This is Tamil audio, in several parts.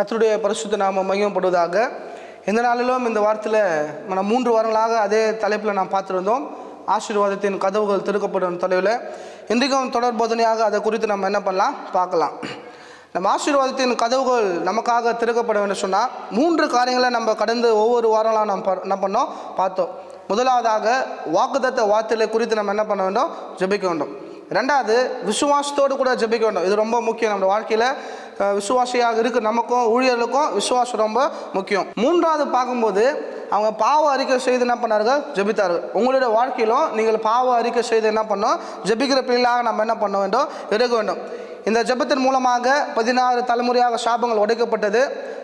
கத்தருடைய பரிசுத்த நாம மையப்படுவதாக எந்த நாளிலும் இந்த வாரத்தில் நம்ம மூன்று வாரங்களாக அதே தலைப்பில் நாம் பார்த்துருந்தோம். ஆசீர்வாதத்தின் கதவுகள் திறக்கப்படும் தொலைவில் இன்றைக்கும் தொடர் போதனையாக அதை குறித்து நம்ம என்ன பண்ணலாம்? பார்க்கலாம். நம்ம ஆசீர்வாதத்தின் கதவுகள் நமக்காக திறக்கப்பட வேண்டும் சொன்னால் மூன்று காரியங்களை நம்ம கடந்து ஒவ்வொரு வாரங்களாக நம்ம ப- என்ன பண்ணோம்? பார்த்தோம். முதலாவதாக வாக்குதத்த வார்த்தைகளை குறித்து நம்ம என்ன பண்ண வேண்டும்? ஜெபிக்க வேண்டும். ரெண்டாவது விசுவாசத்தோடு கூட ஜெபிக்க வேண்டும். இது ரொம்ப முக்கியம் நம்ம வாழ்க்கையில். விசுவாசியாக இருக்குது நமக்கும் ஊழியர்களுக்கும் விசுவாசம் ரொம்ப முக்கியம். மூன்றாவது பார்க்கும்போது அவங்க பாவ அறிக்கை செய்து என்ன பண்ணார்கள் ஜெபித்தார்கள் உங்களுடைய வாழ்க்கையிலும் நீங்கள் பாவ அறிக்கை செய்து என்ன பண்ணோம் ஜெபிக்கிற பிள்ளைகளாக நம்ம என்ன பண்ண வேண்டும்? இருக்க வேண்டும். இந்த ஜெபத்தின் மூலமாக பதினாறு தலைமுறையாக சாபங்கள் உடைக்கப்பட்டது.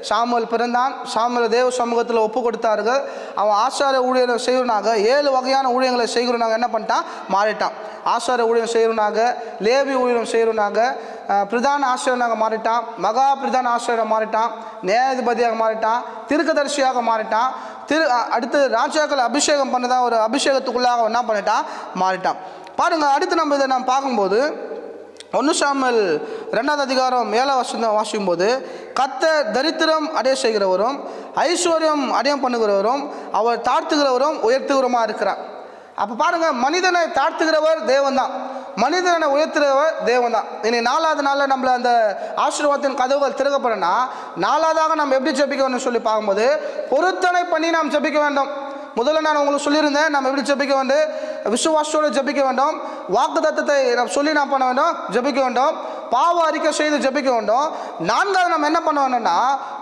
சாமுவல் பிறந்தான். சாமுவல் தேவ சமூகத்தில் ஒப்பு கொடுத்தார்கள். அவன் ஆசார ஊழியரை செய்கிறனாக ஏழு வகையான ஊழியங்களை செய்கிறனாக என்ன பண்ணிட்டான்? மாறிட்டான். ஆசார ஊழியம் செய்கிறனாக லேவி ஊழியம் செய்கிறனாக பிரதான ஆசிரியனாக மாறிட்டான். மகா பிரதான ஆசிரியராக மாறிட்டான். நியாயாதிபதியாக மாறிட்டான். திருக்கதரிசியாக மாறிட்டான். திரு அடுத்து ராஜாக்கள் அபிஷேகம் பண்ணதான் ஒரு அபிஷேகத்துக்குள்ளாக என்ன பண்ணிட்டான்? மாறிட்டான். பாருங்கள் அடுத்து நம்ம இதை நாம் பார்க்கும்போது ஒன்று சாமல் ரெண்டாவது அதிகாரம் ஏழாம் வசனம் வாசிக்கும் போது கத்த தரித்திரம் அடைய செய்கிறவரும் ஐஸ்வர்யம் அடையம் பண்ணுகிறவரும் அவர் தாழ்த்துகிறவரும் உயர்த்துகிறவருமா இருக்கிறார். அப்போ பாருங்கள் மனிதனை தாழ்த்துகிறவர் தேவன் தான் மனிதனை உயர்த்துகிறவர் தேவன் தான் இனி நாலாவது நாளில் நம்மளை அந்த ஆசீர்வாதத்தின் கதவுகள் திறக்கப்படனா நாலாவதாக நம்ம எப்படி ஜபிக்கணும்னு சொல்லி பார்க்கும்போது பொருத்தனை பண்ணி நாம் ஜெபிக்க வேண்டும். முதல்ல நான் உங்களுக்கு சொல்லியிருந்தேன் நம்ம எப்படி ஜெபிக்க வேண்டும்? விசுவாசோடு ஜபிக்க வேண்டும். வாக்கு தத்தத்தை சொல்லி நான் பண்ண வேண்டும் ஜெபிக்க வேண்டும். பாவ அறிக்கை செய்து ஜெபிக்க வேண்டும். நான்காவது நம்ம என்ன பண்ண வேணும்னா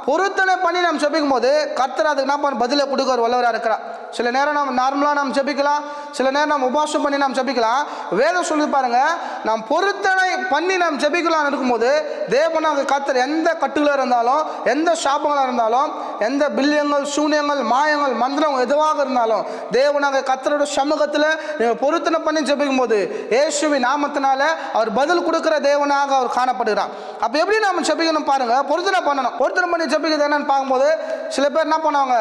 பொருத்தனை பண்ணி நாம் ஜபிக்கும் போது கர்த்தர் அதுக்கு என்ன பண்ண பதிலை கொடுக்க ஒரு வல்லவராக இருக்கிறார். சில நேரம் நம்ம நார்மலாக நம்ம ஜெபிக்கலாம். சில நேரம் நம்ம உபாசம் பண்ணி நாம் ஜபிக்கலாம். வேதம் சொல்லி பாருங்க நாம் பொருத்தனை பண்ணி நாம் ஜபிக்கலாம்னு இருக்கும்போது தேவனாக கர்த்தர் எந்த கட்டுகளாக இருந்தாலும் எந்த சாபங்களாக இருந்தாலும் எந்த பில்லியங்கள் சூன்யங்கள் மாயங்கள் மந்திரம் எதுவாக இருந்தாலும் தேவனாக கத்தரோட சமூகத்தில் நீங்கள் பொருத்தனை பண்ணி ஜெபிக்கும் போது ஏசுவி நாமத்தினால அவர் பதில் கொடுக்குற தேவனாக அவர் காணப்படுகிறார். அப்போ எப்படி நாம் ஜெபிக்கணும் பாருங்க? பொருத்தனை பண்ணணும். பொருத்தனை பண்ணி ஜெபிக்கிறது என்னன்னு பார்க்கும்போது சில பேர் என்ன பண்ணுவாங்க?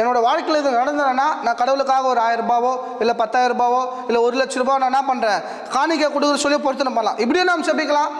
என்னோட வாழ்க்கையில் இது நடந்ததுன்னா நான் கடவுளுக்காக ஒரு ஆயிரம் ரூபாவோ இல்லை பத்தாயிரம் ரூபாவோ இல்லை ஒரு லட்ச ரூபாவோ நான் என்ன பண்ணுறேன் காணிக்கை கொடுக்குற சொல்லி பொருத்தனை பண்ணலாம். இப்படியும் நாம் ஜெபிக்கலாம்.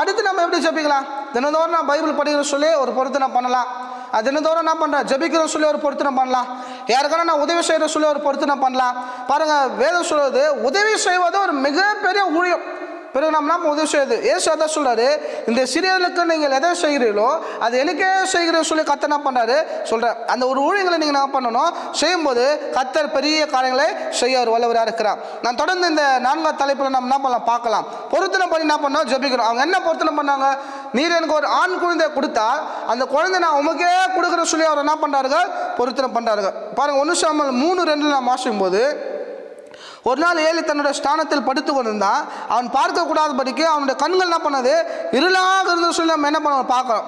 அடுத்து நம்ம எப்படி ஜெபிக்கலாம்? தினந்தோறும் நான் பைபிள் படிக்கிற சொல்லி ஒரு பொருத்தனை பண்ணலாம். அது தினந்தோறும் என்ன பண்ணுறேன் ஜெபிக்கிற சொல்லி ஒரு பொருத்தனை பண்ணலாம். யாருக்கான நான் உதவி செய்கிற சொல்லி ஒரு பொருத்தனை பண்ணலாம். பாருங்கள் வேதம் சொல்வது உதவி செய்வது ஒரு மிகப்பெரிய ஊழியம். பிறகு நம்ம நம்ம உதவி செய்யுது ஏசு எதை சொல்கிறாரு இந்த சிறியர்களுக்கு நீங்கள் எதை செய்கிறீர்களோ அது எனக்கே செய்கிற சொல்லி கத்தர் என்ன பண்ணுறாரு சொல்கிற அந்த ஒரு ஊழியங்களை நீங்கள் என்ன பண்ணணும்? செய்யும்போது கத்தர் பெரிய காரியங்களை செய்ய ஒரு வல்லவராக இருக்கிறார். நான் தொடர்ந்து இந்த நான்காவது தலைப்பில் நம்ம என்ன பண்ணலாம்? பார்க்கலாம். பொருத்தனை பண்ணி என்ன பண்ணோம் ஜபிக்கிறோம் அவங்க என்ன பொருத்தனை பண்ணாங்க? நீர் எனக்கு ஒரு ஆண் குழந்தை கொடுத்தா அந்த குழந்தை நான் உமக்கே கொடுக்குற சொல்லி அவர் என்ன பண்ணுறாருங்க பொருத்தனை பண்ணுறாருங்க பாருங்கள் ஒன்று சாமல் மூணு ரெண்டில் நான் மாசும் போது ஒரு நாள் ஏழு தன்னுடைய ஸ்தானத்தில் படுத்து கொண்டிருந்தான் அவன் பார்க்கக்கூடாதபடிக்கு அவனுடைய கண்கள் என்ன பண்ணது? இருளாக இருந்து சொல்லி நம்ம என்ன பண்ணுவோம் பார்க்குறோம்.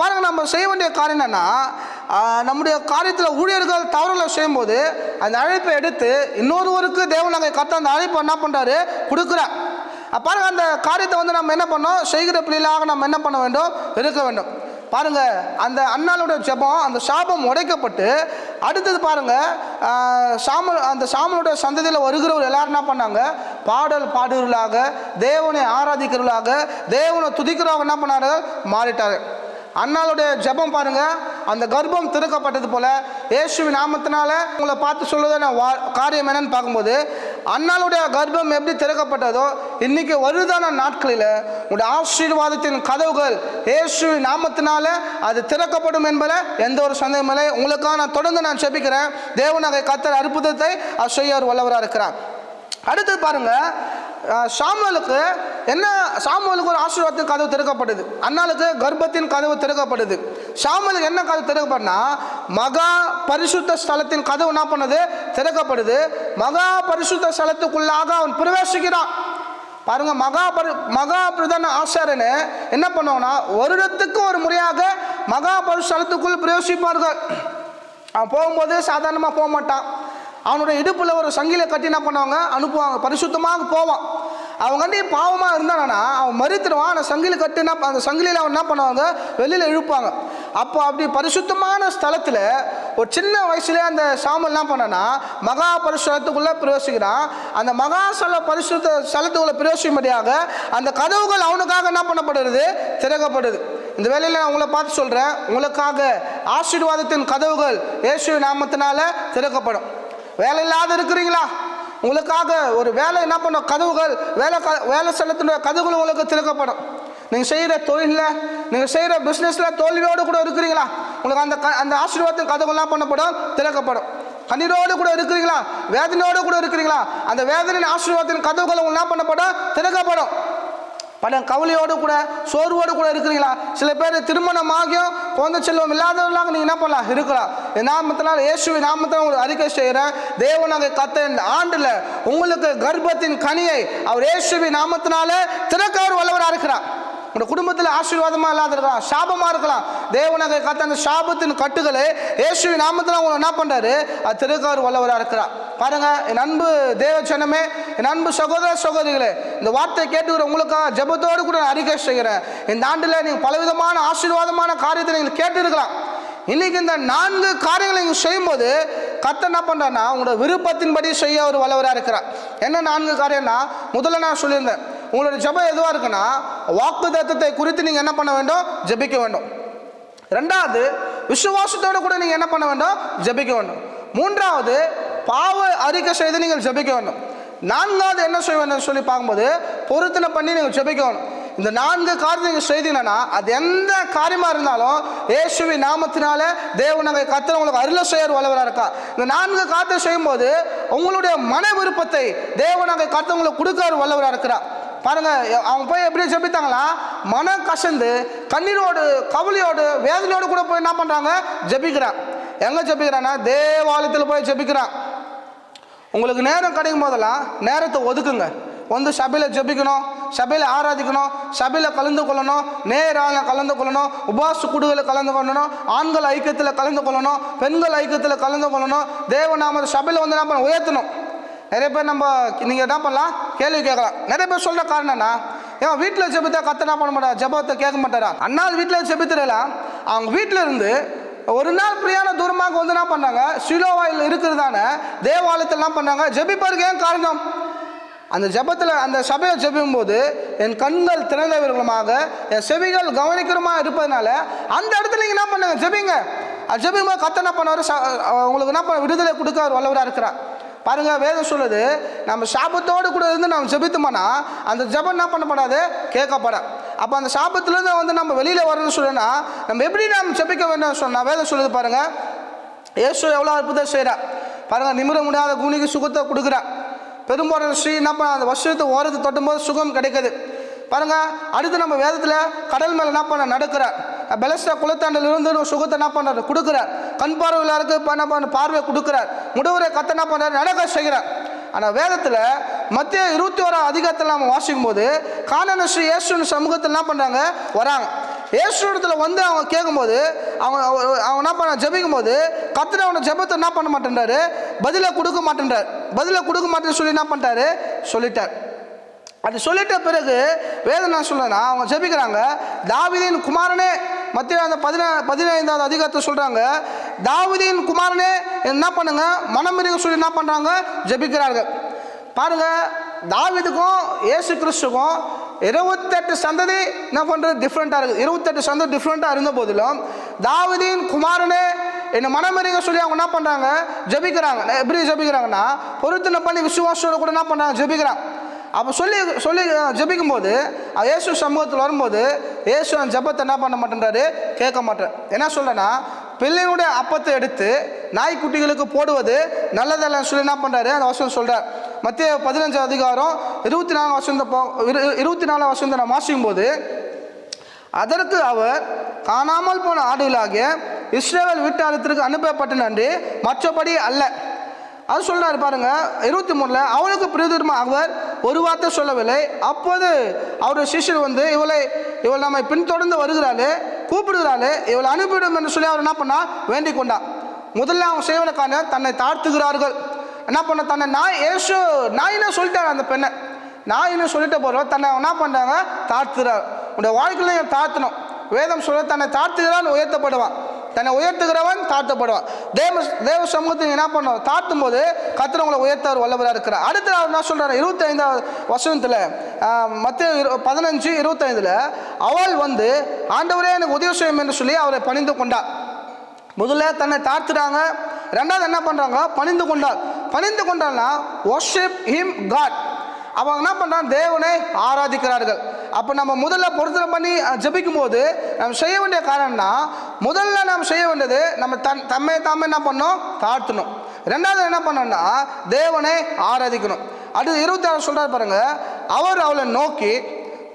பாருங்க நம்ம செய்ய வேண்டிய காரியம் என்னன்னா நம்முடைய காரியத்தில் ஊழியர்கள் தவறுகளை செய்யும்போது அந்த அழைப்பை எடுத்து இன்னொருவருக்கு தேவனாக கத்த அந்த அழைப்பை என்ன பண்ணுறாரு கொடுக்குறார். அப்ப பாருங்க அந்த காரியத்தை வந்து நம்ம என்ன பண்ணோம்? செய்கிற பிள்ளைகளாக நம்ம என்ன பண்ண வேண்டும்? இருக்க வேண்டும். பாருங்க அந்த அண்ணாளுடைய ஜெபம் அந்த சாபம் உடைக்கப்பட்டு அடுத்தது பாருங்க ஆஹ், சாமல் அந்த சாமனுடைய சந்ததியில் வருகிறவர் எல்லாரும் என்ன பண்ணாங்க? பாடல் பாடுகிறவர்களாக தேவனை ஆராதிக்கிறவர்களாக தேவனை துதிக்கிறவங்க என்ன பண்ணாரு மாறிட்டாரு அண்ணாளுடைய ஜெபம் பாருங்க அந்த கர்ப்பம் திறக்கப்பட்டது போல இயேசுவின் நாமத்தினால உங்களை பார்த்து சொல்லுவதான நான் வா காரியம் என்னன்னு பார்க்கும்போது அண்ணாளுடைய கர்ப்பம் எப்படி திறக்கப்பட்டதோ இன்னைக்கு வருதான நாட்களில் உங்களுடைய ஆசீர்வாதத்தின் கதவுகள் ஏசு நாமத்தினால அது திறக்கப்படும் என்பதில் எந்த ஒரு சந்தேகம் இல்லை. உங்களுக்காக நான் தொடர்ந்து நான் செபிக்கிறேன். தேவநகை கத்தர் அற்புதத்தை அசையார் வல்லவராக இருக்கிறார். அடுத்து பாருங்க சாமுவலுக்கு என்ன சாமுவலுக்கு ஒரு ஆசீர்வாதத்தின் கதவு திறக்கப்படுது அண்ணாளுக்கு கர்ப்பத்தின் கதவு திறக்கப்படுது சாமலுக்கு என்ன கதவு திறக்கப்படனா மகா பரிசுத்த ஸ்தலத்தின் கதவு என்ன பண்ணுது? திறக்கப்படுது. மகா பரிசுத்த ஸ்தலத்துக்குள்ளாக அவன் பிரவேசிக்கிறான். பாருங்க மகா பரி மகா பிரதான ஆசாரன்னு என்ன பண்ணுவாங்கன்னா வருடத்துக்கு ஒரு முறையாக மகா பரிசுத்தலத்துக்குள் பிரவேசிப்பார்கள். அவன் போகும்போது சாதாரணமாக போக மாட்டான். அவனுடைய இடுப்பில் ஒரு சங்கில கட்டி என்ன பண்ணுவாங்க? அனுப்புவாங்க. பரிசுத்தமாக போவான். அவங்க வந்து பாவமாக இருந்தானா அவன் மறுத்துடுவான். அந்த சங்கிலி கட்டி என்ன அந்த சங்கிலியில் அவன் என்ன பண்ணுவாங்க? வெளியில் இழுப்பாங்க. அப்போ அப்படி பரிசுத்தமான ஸ்தலத்தில் ஒரு சின்ன வயசுல அந்த சாமல் என்ன பண்ணனா மகா பரிசுத்தத்துக்குள்ளே பிரவேசிக்கிறான். அந்த மகா ஸ்தல பரிசுத்த ஸ்தலத்துக்குள்ளே பிரவேசிக்கும்படியாக அந்த கதவுகள் அவனுக்காக என்ன பண்ணப்படுறது திறக்கப்படுது. இந்த வேலையில் நான் உங்களை பார்த்து சொல்கிறேன் உங்களுக்காக ஆசீர்வாதத்தின் கதவுகள் இயேசு நாமத்தினால திறக்கப்படும். வேலை இல்லாத இருக்கிறீங்களா? உங்களுக்காக ஒரு வேலை என்ன பண்ணும் கதவுகள் வேலை க வேலை செலுத்தின கதவுகள் உங்களுக்கு திறக்கப்படும். நீங்கள் செய்கிற தொழிலில் நீங்கள் செய்கிற பிஸ்னஸில் தோல்வியோடு கூட இருக்கிறீங்களா? உங்களுக்கு அந்த க அந்த ஆசீர்வாதத்தின் கதவுகள் பண்ணப்படும் திறக்கப்படும். கண்ணீரோடு கூட இருக்கிறீங்களா? வேதனையோடு கூட இருக்கிறீங்களா? அந்த வேதனையின் ஆசீர்வாதத்தின் கதவுகள் உங்களுக்கு என்ன பண்ணப்படும் திறக்கப்படும். பல கவலையோடு கூட சோர்வோடு கூட இருக்கிறீங்களா? சில பேர் திருமணம் ஆகியும் குழந்தை செல்வம் இல்லாதவர்களாக நீங்கள் என்ன பண்ணலாம்? இருக்கலாம். என் நாமத்தினால் இயேசுவை நாமத்தில் உங்களுக்கு அறிக்கை செய்கிறேன். தேவனாக கத்த இந்த ஆண்டில் உங்களுக்கு கர்ப்பத்தின் கனியை அவர் இயேசுவை நாமத்தினால திறக்கவர் வல்லவராக இருக்கிறார் உங்க குடும்பத்தில் ஆசீர்வாதமாக இல்லாத இருக்கலாம் சாபமாக இருக்கலாம். தேவனாக கத்த அந்த சாபத்தின் கட்டுகளை இயேசுவின் நாமத்தில் உங்களை என்ன பண்ணுறாரு அது திருக்கார் வல்லவராக இருக்கிறார் பாருங்க என் அன்பு தேவ சனமே என் அன்பு சகோதர சகோதரிகளே இந்த வார்த்தையை கேட்டுக்கிற உங்களுக்காக ஜெபத்தோடு கூட நான் அறிக்கை செய்கிறேன். இந்த ஆண்டில் நீங்கள் பலவிதமான ஆசீர்வாதமான காரியத்தை நீங்கள் கேட்டிருக்கலாம். இன்னைக்கு இந்த நான்கு காரியங்களை நீங்கள் செய்யும்போது கத்த என்ன பண்ணுறான்னா உங்களோட விருப்பத்தின்படி செய்ய ஒரு வல்லவராக இருக்கிறார். என்ன நான்கு காரியம்னா முதல்ல நான் சொல்லியிருந்தேன். உங்களோட ஜபம் எதுவாக இருக்குன்னா வாக்கு தத்துவத்தை குறித்து நீங்கள் என்ன பண்ண வேண்டும்? ஜெபிக்க வேண்டும். ரெண்டாவது விசுவாசத்தோடு கூட நீங்கள் என்ன பண்ண வேண்டும்? ஜெபிக்க வேண்டும். மூன்றாவது பாவ அறிக்கை செய்து நீங்கள் ஜெபிக்க வேண்டும். நான்காவது என்ன செய்ய வேண்டும் சொல்லி பார்க்கும்போது பொருத்தனை பண்ணி நீங்கள் ஜெபிக்க வேண்டும். இந்த நான்கு காரியம் நீங்கள் செய்தீங்கன்னா அது எந்த காரியமாக இருந்தாலும் இயேசுவி நாமத்தினால தேவனங்க கத்திர உங்களுக்கு அருள செய்யற வல்லவராக இருக்கா? இந்த நான்கு காரியத்தை செய்யும்போது உங்களுடைய மன விருப்பத்தை தேவனங்க நாங்கள் கத்தவங்களுக்கு கொடுக்கற வல்லவராக இருக்கிறா பாருங்க அவங்க போய் எப்படி ஜெபித்தாங்களா மனம் கசந்து கண்ணீரோடு கவலையோடு வேதனையோடு கூட போய் என்ன பண்ணுறாங்க ஜெபிக்கிறான். எங்கே ஜெபிக்கிறான்னா தேவாலயத்தில் போய் ஜெபிக்கிறான். உங்களுக்கு நேரம் கிடைக்கும் போதெல்லாம் நேரத்தை ஒதுக்குங்க. வந்து சபையில் ஜெபிக்கணும் சபையில் ஆராதிக்கணும் சபையில் கலந்து கொள்ளணும் நேராக கலந்து கொள்ளணும் உபாச குடுகளில் கலந்து கொள்ளணும் ஆண்கள் ஐக்கியத்தில் கலந்து கொள்ளணும் பெண்கள் ஐக்கியத்தில் கலந்து கொள்ளணும் தேவநாம சபையில் வந்து என்ன பண்ண உயர்த்தணும். நிறைய பேர் நம்ம நீங்கள் என்ன பண்ணலாம்? கேள்வி கேட்கலாம். நிறைய பேர் சொல்கிற காரணம் என்ன? ஏன் வீட்டில் ஜெபித்தா கத்தனா என்ன பண்ண மாட்டார்? ஜெபத்தை கேட்க மாட்டாரா? அண்ணா வீட்டில் ஜெபித்துடலாம் அவங்க வீட்டில் இருந்து ஒரு நாள் பிரியான தூரமாக வந்து என்ன பண்ணாங்க? சிலோவாயில் இருக்கிறதான தேவாலயத்திலாம் பண்ணாங்க? ஜெபிப்பதற்கு ஏன் காரணம்? அந்த ஜெபத்தில் அந்த சபையை ஜெபிக்கும் போது என் கண்கள் திறந்தவர்களுமாக என் செவிகள் கவனிக்கிறமாக இருப்பதனால அந்த இடத்துல நீங்கள் என்ன பண்ணுங்க? ஜெபிங்க. அது ஜெபிக்கும் போது கத்த என்ன பண்ணாரு ச- உங்களுக்கு என்ன பண்ண விடுதலை கொடுக்க அவர் வல்லவராக இருக்கிறார். பாருங்க வேதம் சொல்லுது நம்ம சாபத்தோடு கூட இருந்து நம்ம ஜெபித்தோம்னா அந்த ஜெபம் என்ன பண்ணப்படாது? கேட்கப்பட அப்போ அந்த சாபத்திலேருந்து வந்து நம்ம வெளியில் வரணும்னு சொல்லுன்னா நம்ம எப்படி நாம் ஜெபிக்க வேண்டும் சொன்னால் வேதம் சொல்லுது பாருங்க. ஏசு எவ்வளோ அற்புதம் செய்கிறா பாருங்க நிமிர முடியாத குணிக்கு சுகத்தை கொடுக்குறா பெரும்பாலும் ஸ்ரீ என்ன பண்ண அந்த வருஷத்தை ஓரத்தை தொட்டும்போது சுகம் கிடைக்குது. பாருங்க அடுத்து நம்ம வேதத்தில் கடல் மேலே என்ன பண்ண நடக்கிறார். பெலஸ்டா குலத்தாண்டில் இருந்து சுகத்தை என்ன பண்ணுறாரு கொடுக்குறார். கண் பார்வையாளருக்கு இப்ப என்ன பண்ண பார்வை கொடுக்குறார். முடுவரை கத்தை என்ன பண்ணுறாரு நடக்க செய்கிறார். ஆனால் வேதத்தில் மத்திய இருபத்தி ஓராம் அதிகாரத்தில் நம்ம வாசிக்கும் போது காணனஸ்ரீ ஸ்ரீ சமூகத்தில் என்ன பண்ணுறாங்க வராங்க. ஏசுடத்தில் வந்து அவங்க கேட்கும்போது அவங்க அவ- அவங்க என்ன பண்ண ஜபிக்கும் போது கத்திர அவனை ஜெபத்தை என்ன பண்ண மாட்டேன்றாரு? பதிலை கொடுக்க மாட்டேன்றார். பதிலை கொடுக்க மாட்டேன்னு சொல்லி என்ன பண்ணிட்டாரு? சொல்லிட்டார். அது சொல்லிட்ட பிறகு வேதம் நான் சொல்லனா அவங்க ஜெபிக்கிறாங்க தாவிதின் குமாரனே மத்திய அந்த பதினா பதினைந்தாவது அதிகாரத்தை சொல்கிறாங்க தாவீதின் குமாரனே என்ன பண்ணுங்க? மனம் சொல்லி என்ன பண்ணுறாங்க ஜபிக்கிறார்கள். பாருங்க தாவிதுக்கும் ஏசு கிறிஸ்துக்கும் இருபத்தெட்டு சந்ததி என்ன பண்ணுறது டிஃப்ரெண்ட்டாக இருக்குது இருபத்தெட்டு சந்ததி டிஃப்ரெண்ட்டாக இருந்த போதிலும் தாவதியின் குமாரனே என்ன மனமறிங்க சொல்லி அவங்க என்ன பண்ணுறாங்க ஜபிக்கிறாங்க. எப்படி ஜெபிக்கிறாங்கன்னா பொருத்தனை பண்ணி விசுவாசத்தோட கூட என்ன பண்ணுறாங்க ஜபிக்கிறாங்க. அப்போ சொல்லி சொல்லி ஜபிக்கும் போது இயேசு சமூகத்தில் வரும்போது இயேசு அந்த ஜெபத்தை என்ன பண்ண மாட்டேன்றாரு? கேட்க மாட்டேன். என்ன சொல்கிறேன்னா பிள்ளையினுடைய அப்பத்தை எடுத்து நாய்க்குட்டிகளுக்கு போடுவது நல்லதல்லன்னு சொல்லி என்ன பண்ணுறாரு அந்த வசனம் சொல்கிறார் மத்திய பதினஞ்சாம் அதிகாரம் இருபத்தி நாலு வசந்த இருபத்தி நாலாம் வசந்த நான் வாசிக்கும் போது அதற்கு அவர் காணாமல் போன ஆடுகளாகிய இஸ்ரேல் வீட்டாளத்திற்கு அனுப்பப்பட்ட நன்றி மற்றபடி அல்ல. அது சொல்கிறாரு பாருங்க இருபத்தி மூணில் அவளுக்கு பிரதிமா அவர் ஒரு வார்த்தை சொல்லவில்லை. அப்போது அவருடைய சிஷ்யர் வந்து இவளை இவள் நம்மை பின்தொடர்ந்து வருகிறாளே கூப்பிடுகிறாளே இவளை அனுப்பிவிடும் என்று சொல்லி அவர் என்ன பண்ணா வேண்டிக் கொண்டான் முதல்ல அவங்க செய்வதற்கான தன்னை தாழ்த்துகிறார்கள். என்ன பண்ண தன்னை நாய் ஏசு நாயின்னு சொல்லிட்டாங்க அந்த பெண்ணை. நாயின்னு சொல்லிட்ட போகிறோம் தன்னை என்ன பண்ணுறாங்க தாழ்த்துகிறார். உன்னுடைய வாழ்க்கையில தாழ்த்தணும். வேதம் சொல்ல தன்னை தாழ்த்துகிறான் உயர்த்தப்படுவான். தன்னை உயர்த்துகிறவன் தாழ்த்தப்படுவான். தேவ தேவ சமூகத்தை என்ன பண்ணும்? தாழ்த்தும் போது கர்த்தர் உங்களை உயர்த்தவர் வல்லவராக இருக்கிறார். அடுத்து அவர் என்ன சொல்கிறார் இருபத்தி ஐந்தாவது வசனத்தில் மத்திய பதினஞ்சு இருபத்தைந்தில் அவள் வந்து ஆண்டவரே எனக்கு உதவி செய்யும் என்று சொல்லி அவரை பணிந்து கொண்டார் முதல்ல தன்னை தாழ்த்துறாங்க. ரெண்டாவது என்ன பண்ணுறாங்க பணிந்து கொண்டார் பணிந்து கொண்டான்னா ஒர்ஷிப் ஹிம் காட் அவங்க என்ன பண்ணுறான் தேவனை ஆராதிக்கிறார்கள். அப்போ நம்ம முதல்ல பொருத்தனை பண்ணி ஜபிக்கும் போது நம்ம செய்ய வேண்டிய காரணம்னா முதல்ல நாம் செய்ய வேண்டியது நம்ம தன் தம்மை தாம என்ன பண்ணோம் தாழ்த்தணும். ரெண்டாவது என்ன பண்ணோம்னா தேவனை ஆராதிக்கணும். அடுத்து இருபத்தி ஆறு சொல்கிறார் பாருங்கள் அவர் அவளை நோக்கி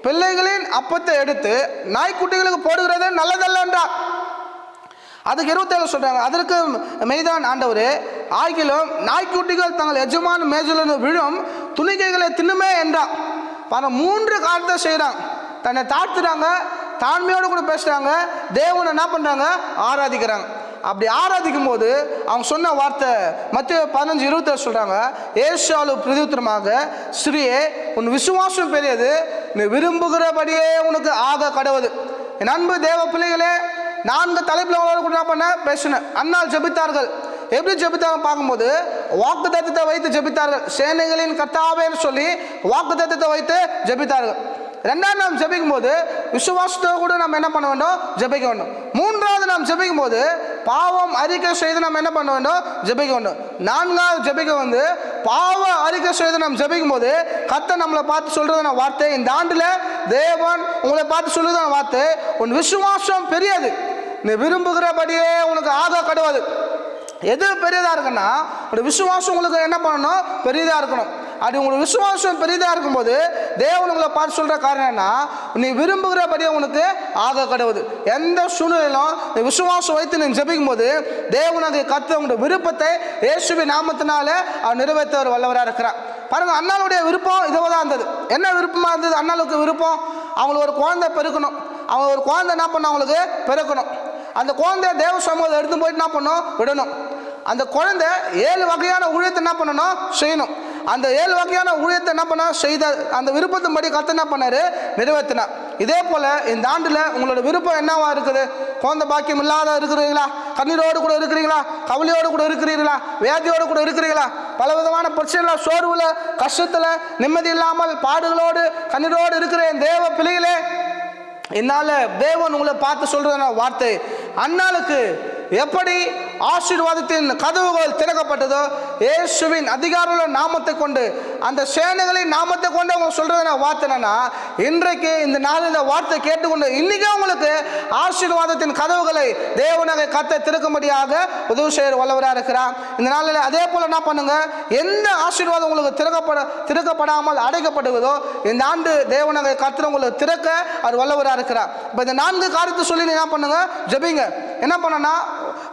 பிள்ளைகளின் அப்பத்தை எடுத்து நாய்க்குட்டிகளுக்கு போடுகிறது நல்லதல்ல என்றார். அதுக்கு இருபத்தேழு சொல்கிறாங்க அதற்கு மெய்தான் ஆண்டவர் ஆகிலும் நாய்க்குட்டிகள் தங்கள் எஜமான மேஜிலிருந்து விழும் துணிக்கைகளை தின்னுமே என்றான் பல மூன்று காரியத்தை செய்கிறாங்க தன்னை தாழ்த்துறாங்க தாழ்மையோடு கூட பேசுகிறாங்க தேவனை என்ன பண்ணுறாங்க ஆராதிக்கிறாங்க. அப்படி ஆராதிக்கும் போது அவங்க சொன்ன வார்த்தை மத்திய பதினஞ்சு இருபத்தி சொல்கிறாங்க ஏசாலு பிரதித்திரமாக ஸ்ரீயே உன் விசுவாசம் பெரியது நீ விரும்புகிறபடியே உனக்கு ஆக கடவுது என் அன்பு தேவ பிள்ளைகளே நான்கு தலைப்பில் கூட என்ன பண்ண பேசினேன். அன்னால் ஜபித்தார்கள். எப்படி ஜெபித்தாங்க பார்க்கும்போது வாக்கு தத்தத்தை வைத்து ஜெபித்தார்கள். சேனைகளின் கர்த்தாவேன்னு சொல்லி வாக்கு தத்தத்தை வைத்து ஜெபித்தார்கள். ரெண்டாவது நாம் ஜெபிக்கும் போது விசுவாசத்தோடு கூட நம்ம என்ன பண்ண வேண்டும்? ஜெபிக்க வேண்டும். மூன்றாவது நாம் ஜெபிக்கும் போது பாவம் அறிக்கை செய்து நம்ம என்ன பண்ண வேண்டும்? ஜெபிக்க வேண்டும். நான்காவது ஜெபிக்க வந்து பாவ அறிக்கை செய்து நாம் ஜெபிக்கும் போது கத்த நம்மளை பார்த்து சொல்றதான வார்த்தை இந்த ஆண்டுல தேவன் உங்களை பார்த்து சொல்றதான வார்த்தை உன் விசுவாசம் பெரியது. நீ விரும்புகிறபடியே உனக்கு ஆக கடுவது எது பெரியதாக இருக்குன்னா ஒரு விசுவாசம் உங்களுக்கு என்ன பண்ணணும்? பெரியதாக இருக்கணும். அப்படி உங்களுக்கு விசுவாசம் பெரியதாக இருக்கும்போது தேவன் உங்களை பார்த்து சொல்கிற காரணம் என்ன நீ விரும்புகிறபடியே உனக்கு ஆக கடவுது எந்த சூழ்நிலையிலும் நீ விசுவாசம் வைத்து நீ ஜபிக்கும் போது தேவனுக்கு கற்று உங்களுடைய விருப்பத்தை இயேசுவி நாமத்தினால அவர் நிறைவேற்றவர் வல்லவராக இருக்கிறார். பாருங்க அண்ணாளுடைய விருப்பம் இதுவாக தான் இருந்தது. என்ன விருப்பமாக இருந்தது? அண்ணாளுக்கு விருப்பம்? அவங்களுக்கு ஒரு குழந்தை பெருக்கணும். அவங்க ஒரு குழந்தை என்ன பண்ண அவங்களுக்கு பிறக்கணும் அந்த குழந்தைய தேவ சமூகத்தை எடுத்து போயிட்டு என்ன பண்ணணும்? விடணும். அந்த குழந்தை ஏழு வகையான ஊழியத்தை என்ன பண்ணணும்? செய்யணும். அந்த ஏழு வகையான ஊழியத்தை என்ன பண்ண? செய்த அந்த விருப்பத்தின்படி கற்று என்ன பண்ணாரு? நிறைவேற்றினார். இதே போல இந்த ஆண்டில் உங்களோட விருப்பம் என்னவா இருக்குது? குழந்தை பாக்கியம் இல்லாத இருக்கிறீங்களா கண்ணீரோடு கூட இருக்கிறீங்களா கவலையோடு கூட இருக்கிறீங்களா வியாதியோடு கூட இருக்கிறீங்களா பல விதமான பிரச்சனைல சோர்வுல கஷ்டத்துல நிம்மதி இல்லாமல் பாடுகளோடு கண்ணீரோடு இருக்கிற என் தேவ பிள்ளைகளே என்னால் தேவன் உங்களை பார்த்து சொல்கிறதான வார்த்தை அண்ணாளுக்கு எப்படி ஆசீர்வாதத்தின் கதவுகள் திறக்கப்பட்டதோ இயேசுவின் அதிகாரமுள்ள நாமத்தை கொண்டு அந்த சேனைகளின் நாமத்தை கொண்டு அவங்க சொல்றதுன வார்த்தை என்னன்னா இன்றைக்கு இந்த நாளில் இந்த வார்த்தை கேட்டுக்கொண்டு இன்னைக்கு உங்களுக்கு ஆசீர்வாதத்தின் கதவுகளை தேவனகை கத்தை திறக்கும்படியாக உதவி செய்கிற வல்லவராக இருக்கிறார். இந்த நாளில் அதே போல என்ன பண்ணுங்க எந்த ஆசீர்வாதம் உங்களுக்கு திறக்கப்பட திறக்கப்படாமல் அடைக்கப்படுவதோ இந்த ஆண்டு தேவனகை கத்திர உங்களுக்கு திறக்க அவர் வல்லவராக இருக்கிறார். இப்போ இந்த நான்கு காரியத்தை சொல்லி என்ன பண்ணுங்க ஜெபிங்க. என்ன பண்ணனா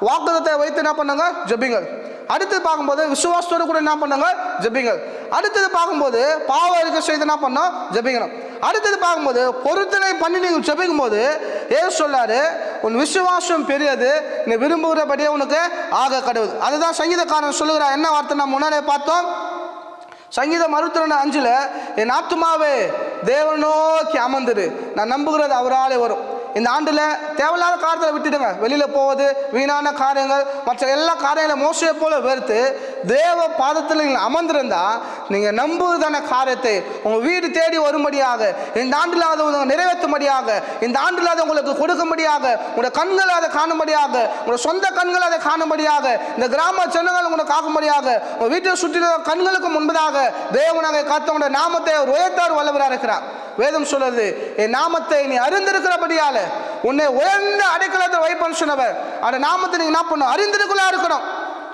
வாக்குதத்தை வைத்து என்ன பண்ணுங்க? ஜபிங்கள். அடுத்தது பார்க்கும்போது விசுவாசத்தோடு கூட என்ன பண்ணுங்க? ஜபிங்கள். அடுத்தது பார்க்கும்போது பாவ அறிக்கை செய்து என்ன பண்ணோம் ஜெபிக்கணும். அடுத்தது பார்க்கும்போது பொருத்தனை பண்ணி நீங்கள் ஜபிக்கும் போது ஏன் சொல்லாரு உன் விசுவாசம் பெரியது நீ விரும்புகிறபடியே உனக்கு ஆக கடவுள். அதுதான் சங்கீதக்காரன் சொல்லுகிறார் என்ன வார்த்தை? நம்ம முன்னாலே பார்த்தோம். சங்கீதம் அறுபத்தி அஞ்சில் என் ஆத்துமாவே தேவனோக்கி அமர்ந்துரு. நான் நம்புகிறது அவராலே வரும். இந்த ஆண்டில் தேவையில்லாத காரியத்தை விட்டுடுங்க. வெளியில் போவது வீணான காரியங்கள் மற்ற எல்லா காரியங்களும் மோசையை போல வெறுத்து தேவ பாதத்தில் நீங்கள் நீங்கள் நம்புவதான காரியத்தை உங்கள் வீடு தேடி வரும்படியாக இந்த ஆண்டில் அதை உங்களுக்கு நிறைவேற்றும்படியாக இந்த ஆண்டில் அதை உங்களுக்கு கொடுக்கும்படியாக உங்களுடைய கண்கள் அதை காணும்படியாக உங்களுடைய சொந்த கண்கள் அதை காணும்படியாக இந்த கிராம ஜனங்கள் உங்களுக்கு காக்கும்படியாக உங்கள் வீட்டை சுற்றி கண்களுக்கு முன்பதாக தேவனாக காத்தவனுடைய நாமத்தை அவர் உயர்த்தார் வல்லவராக இருக்கிறார். வேதம் சொல்றது என் நாமத்தை நீ அறிந்திருக்கிறபடியால உன்னை உயர்ந்த அடைக்கலத்தை வைப்பன்னு சொன்னவர். அந்த நாமத்தை நீங்க என்ன பண்ணும் அறிந்திருக்குள்ளா இருக்கணும்.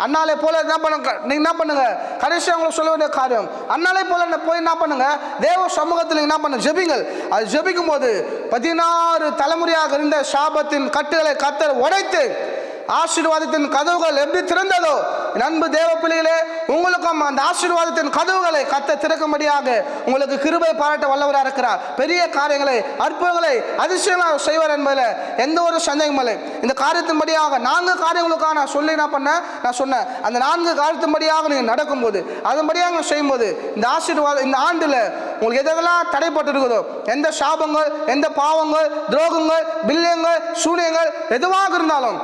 அண்ணாலே போல என்ன பண்ணுங்க? நீங்க என்ன பண்ணுங்க? கடைசி அவங்களுக்கு சொல்ல வேண்டிய காரியம். அண்ணாலே போல என்ன போய் என்ன பண்ணுங்க? தேவ சமூகத்தில் என்ன பண்ணுங்க? ஜெபிங்கள். அது ஜெபிக்கும் போது பதினாறு தலைமுறையாக இருந்த சாபத்தின் கட்டுகளை கத்தர் உடைத்து ஆசீர்வாதத்தின் கதவுகள் எப்படி திறந்ததோ அன்பு தேவ பிள்ளைகளே உங்களுக்கும் அந்த ஆசீர்வாதத்தின் கதவுகளை கத்த திறக்கும்படியாக உங்களுக்கு கிருபை பாராட்ட வல்லவராக இருக்கிறார். பெரிய காரியங்களை அற்புதங்களை அதிசயமாக செய்வார் என்பதில் எந்த ஒரு சந்தேகமும் இல்லை. இந்த காரியத்தின்படியாக நான்கு காரியங்களுக்காக நான் சொல்லி என்ன பண்ணேன்? நான் சொன்னேன். அந்த நான்கு காரியத்தின்படியாக நீங்கள் நடக்கும்போது அதன்படியாக செய்யும்போது இந்த ஆசீர்வாதம் இந்த ஆண்டில் உங்களுக்கு எதெல்லாம் தடைப்பட்டு இருக்குதோ எந்த சாபங்கள் எந்த பாவங்கள் துரோகங்கள் பில்லியங்கள் சூனியங்கள் எதுவாக இருந்தாலும்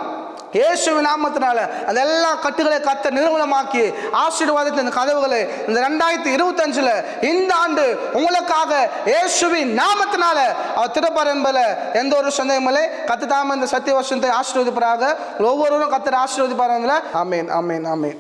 இயேசுவின் நாமத்தினால அந்த எல்லா கட்டுகளை கத்த நிறுவனமாக்கி ஆசீர்வாதத்தை இந்த கதவுகளை இந்த ரெண்டாயிரத்தி இருபத்தஞ்சில் இந்த ஆண்டு உங்களுக்காக இயேசுவின் நாமத்தினால அவர் திறப்பார் என்பதில் எந்த ஒரு சந்தேகமில்லை கத்து தாம இந்த சத்திய வருஷத்தை ஆசீர்வதிப்பாராக. ஒவ்வொருவரும் கத்தர் ஆசீர்வதிப்பார் ஆமேன் ஆமேன் ஆமேன்.